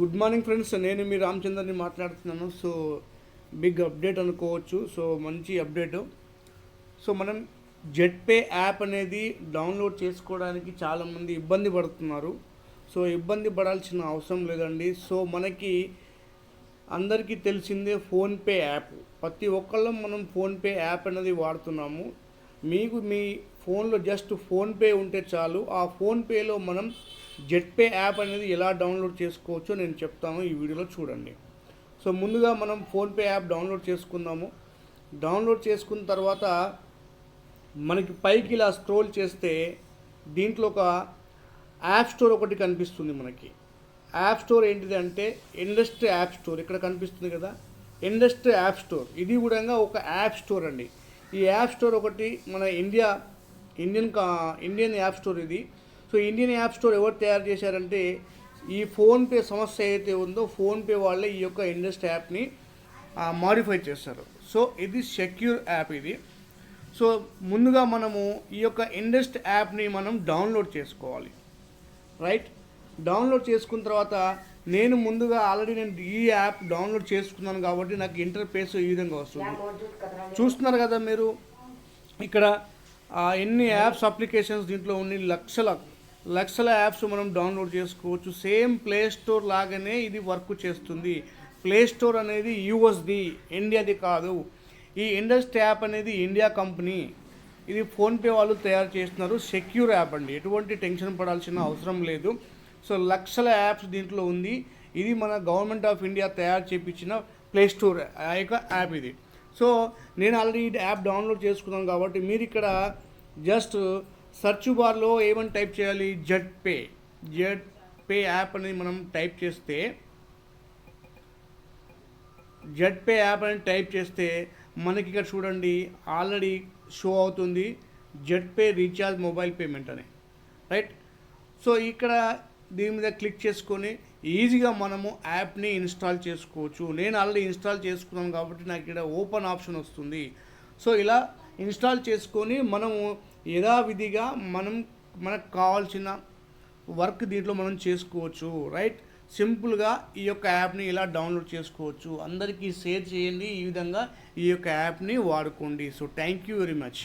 Good morning friends. నేను మీ రామచంద్రని మాట్లాడుతున్నాను. సో బిగ్ అప్డేట్ అనుకోవచ్చు. సో మంచి అప్డేట్. సో మనం జెట్ పే యాప్ అనేది డౌన్లోడ్ చేసుకోవడానికి చాలామంది ఇబ్బంది పడుతున్నారు. సో ఇబ్బంది పడాల్సిన అవసరం లేదండి. సో మనకి అందరికీ తెలిసిందే ఫోన్పే యాప్. ప్రతి ఒక్కళ్ళం మనం ఫోన్పే యాప్ అనేది వాడుతున్నాము. మీకు మీ ఫోన్లో జస్ట్ ఫోన్పే ఉంటే చాలు. ఆ ఫోన్పేలో మనం జెట్పే యాప్ అనేది ఎలా డౌన్లోడ్ చేసుకోవచ్చో నేను చెప్తాను ఈ వీడియోలో చూడండి. సో ముందుగా మనం ఫోన్పే యాప్ డౌన్లోడ్ చేసుకుందాము. డౌన్లోడ్ చేసుకున్న తర్వాత మనకి పైకి ఇలా స్క్రోల్ చేస్తే దీంట్లో ఒక యాప్ స్టోర్ ఒకటి కనిపిస్తుంది మనకి. యాప్ స్టోర్ ఏంటిది అంటే ఇండస్ట్రీ యాప్ స్టోర్ ఇక్కడ కనిపిస్తుంది కదా? ఇండస్ట్రీ యాప్ స్టోర్ ఇది కూడా ఒక యాప్ స్టోర్ అండి. ఈ యాప్ స్టోర్ ఒకటి మన ఇండియా ఇండియన్ కా ఇండియన్ యాప్ స్టోర్ ఇది. సో ఇండియన్ యాప్ స్టోర్ ఎవరు తయారు చేశారంటే ఈ ఫోన్పే సమస్య ఏదైతే ఉందో ఫోన్పే వాళ్ళే ఈ యొక్క ఇండస్ట్ యాప్ని మాడిఫై చేస్తారు. సో ఇది సెక్యూర్ యాప్ ఇది. సో ముందుగా మనము ఈ యొక్క ఇండస్ట్ యాప్ని మనం డౌన్లోడ్ చేసుకోవాలి. రైట్ డౌన్లోడ్ చేసుకున్న తర్వాత నేను ముందుగా ఆల్రెడీ నేను ఈ యాప్ డౌన్లోడ్ చేసుకున్నాను కాబట్టి నాకు ఇంటర్ఫేస్ ఈ విధంగా వస్తుంది. చూస్తున్నారు కదా మీరు? ఇక్కడ ఎన్ని యాప్స్ అప్లికేషన్స్ దీంట్లో ఉన్నాయి? లక్షల లక్షల యాప్స్ మనం డౌన్లోడ్ చేసుకోవచ్చు. సేమ్ ప్లే స్టోర్ లాగానే ఇది వర్క్ చేస్తుంది. ప్లే స్టోర్ అనేది యూఎస్ది ఇండియాది కాదు. ఈ ఇండస్ట్ యాప్ అనేది ఇండియా కంపెనీ. ఇది ఫోన్పే వాళ్ళు తయారు చేస్తున్నారు. సెక్యూర్ యాప్ అండి. ఎటువంటి టెన్షన్ పడాల్సిన అవసరం లేదు. సో లక్షల యాప్స్ దీంట్లో ఉంది. ఇది మన గవర్నమెంట్ ఆఫ్ ఇండియా తయారు చేపించిన ప్లే స్టోర్ ఆ యొక్క యాప్ ఇది. సో నేను ఆల్రెడీ ఈ యాప్ డౌన్లోడ్ చేసుకున్నాను కాబట్టి మీరు ఇక్కడ జస్ట్ సెర్చ్ బార్లో ఏమని టైప్ చేయాలి? Z pay. Z pay app అనేది మనం టైప్ చేస్తే జెడ్ పే యాప్ అని టైప్ చేస్తే మనకి ఇక్కడ చూడండి ఆల్రెడీ షో అవుతుంది. Z pay recharge mobile payment అని. రైట్? సో ఇక్కడ దీని మీద క్లిక్ చేసుకొని ఈజీగా మనము యాప్ని ఇన్స్టాల్ చేసుకోవచ్చు. నేను ఆల్రెడీ ఇన్స్టాల్ చేసుకున్నాను కాబట్టి నాకు ఇక్కడ ఓపెన్ ఆప్షన్ వస్తుంది. సో ఇలా ఇన్స్టాల్ చేసుకొని మనము యథావిధిగా మనం మనకు కావాల్సిన వర్క్ దీంట్లో మనం చేసుకోవచ్చు. రైట్? సింపుల్గా ఈ యొక్క యాప్ని ఇలా డౌన్లోడ్ చేసుకోవచ్చు. అందరికీ షేర్ చేయండి. ఈ విధంగా ఈ యొక్క యాప్ని వాడుకోండి. So thank you very much.